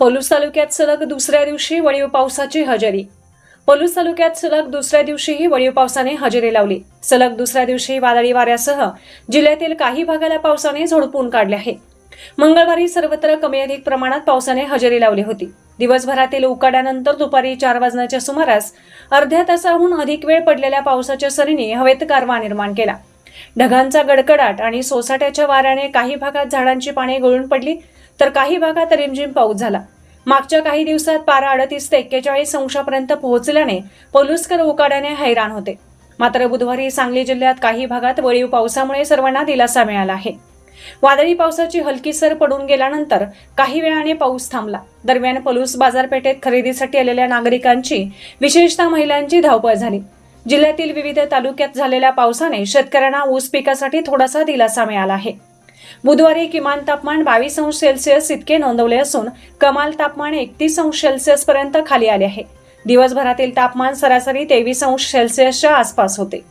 पलूस तालुक्यात सलग दुसऱ्या दिवशी वळीव पावसाची हजेरी. पलूस तालुक्यात सलग दुसऱ्या दिवशीही वळीव पावसाने हजेरी लावली. सलग दुसऱ्या दिवशी वादळी वाऱ्यासह जिल्ह्यातील काही भागाला पावसाने झोडपून काढले आहे. मंगळवारी सर्वत्र कमी अधिक प्रमाणात पावसाने हजेरी लावली होती. दिवसभरातील उकाड्यानंतर दुपारी चार वाजण्याच्या सुमारास अर्ध्या तासाहून अधिक वेळ पडलेल्या पावसाच्या सरीने हवेत गारवा निर्माण केला. ढगांचा गडकडाट आणि सोसाट्याच्या वाऱ्याने काही भागात झाडांची पाने गळून पडली. तर काही भागात रिमझिम पाऊस झाला. मागच्या काही दिवसात पारा अडतीस ते एक्केचाळीस अंशापर्यंत पोहोचल्याने पलुसकर उकाड्याने हैराण होते. मात्र बुधवारी सांगली जिल्ह्यात काही भागात वळीव पावसामुळे सर्वांना दिलासा मिळाला आहे. वादळी पावसाची हलकी सर पडून गेल्यानंतर काही वेळाने पाऊस थांबला. दरम्यान पलूस बाजारपेठेत खरेदीसाठी आलेल्या नागरिकांची विशेषतः महिलांची धावपळ झाली. जिल्ह्यातील विविध तालुक्यात झालेल्या पावसाने शेतकऱ्यांना ऊस पिकासाठी थोडासा दिलासा मिळाला आहे. बुधवारी किमान तापमान बावीस अंश सेल्सिअस इतके नोंदवले असून कमाल तापमान एकतीस अंश सेल्सिअस पर्यंत खाली आले आहे. दिवसभरातील तापमान सरासरी तेवीस अंश सेल्सिअसच्या आसपास होते.